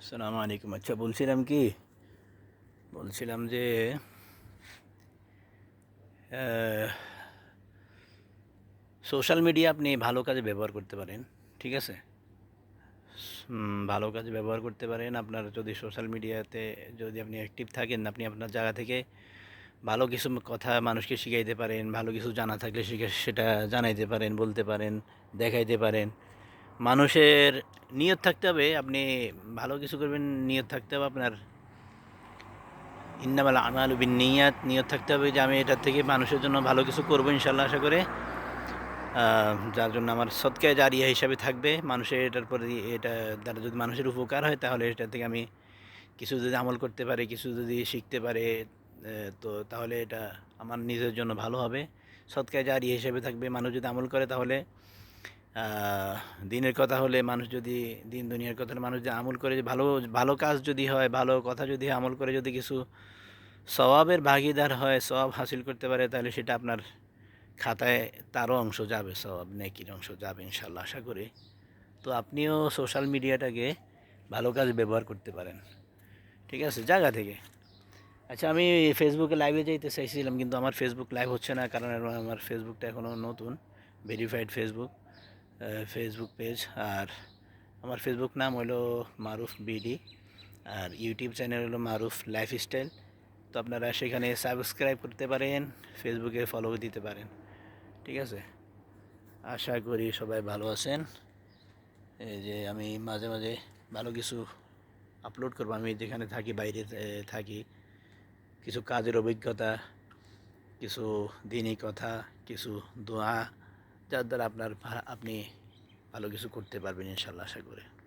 আসসালামু আলাইকুম আচ্ছা বলছিলাম কি? বলছিলাম যে সোশ্যাল মিডিয়া আপনি ভালো কাজে ব্যবহার করতে পারেন, ঠিক আছে? ভালো কাজে ব্যবহার করতে পারেন। আপনার যদি সোশ্যাল মিডিয়াতে যদি আপনি অ্যাক্টিভ থাকেন, আপনি আপনার জায়গা থেকে ভালো কিছু কথা মানুষকে শিখাইতে পারেন, ভালো কিছু জানা থাকলে শিখে সেটা জানাইতে পারেন, বলতে পারেন, দেখাইতে পারেন। মানুষের নিয়ত থাকতে হবে, আপনি ভালো কিছু করবেন, নিয়ত থাকতে হবে আপনার। ইন্নামাল আমাল বিন নিয়াত নিয়ত থাকতে হবে যে আমি এটার থেকে মানুষের জন্য ভালো কিছু করব ইনশাল্লাহ আশা করে। যার জন্য আমার সৎকায় জারিয়া হিসাবে থাকবে, মানুষের এটার প্রতি এটা দ্বারা যদি মানুষের উপকার হয়, তাহলে এটা থেকে আমি কিছু যদি আমল করতে পারে, কিছু যদি শিখতে পারে তো তাহলে এটা আমার নিজের জন্য ভালো হবে। সৎকায় জারিয়া হিসাবে থাকবে, মানুষ যদি আমল করে, তাহলে দিনের কথা হলে মানুষ যদি, দিন দুনিয়ার কথা মানুষ যদি আমল করে ভালো ভালো কাজ যদি হয়, ভালো কথা যদি আমল করে যদি কিছু স্বভাবের ভাগিদার হয় স্বভাব হাসিল করতে পারে, তাহলে সেটা আপনার খাতায় তারও অংশ যাবে, সওয়াব নেকির অংশ যাবে ইনশাল্লাহ আশা করি। তো আপনিও সোশ্যাল মিডিয়াটাকে ভালো কাজ ব্যবহার করতে পারেন। ঠিক আছে? জায়গা থেকে। আচ্ছা আমি ফেসবুকে লাইভে যাইতে চাইছিলাম, কিন্তু আমার ফেসবুক লাইভ হচ্ছে না, কারণ আমার ফেসবুকটা এখনও নতুন ভেরিফাইড ফেসবুক ফেসবুক পেজ আর আমার ফেসবুক নাম হলো মারুফ বিডি আর ইউটিউব চ্যানেল হলো মারুফ লাইফস্টাইল তো আপনারা সেখানে সাবস্ক্রাইব করতে পারেন ফেসবুকে ফলো দিতে পারেন। ঠিক আছে? আশা করি সবাই ভালো আছেন। এই যে আমি মাঝে মাঝে ভালো কিছু আপলোড করব। আমি যেখানে থাকি, বাইরে থাকি। কিছু কাজের অভিজ্ঞতা, কিছু দিনই কথা, কিছু দোয়া যার দ্বারা আপনার আপনি ভালো কিছু করতে পারবেন ইনশাল্লাহ আশা করে।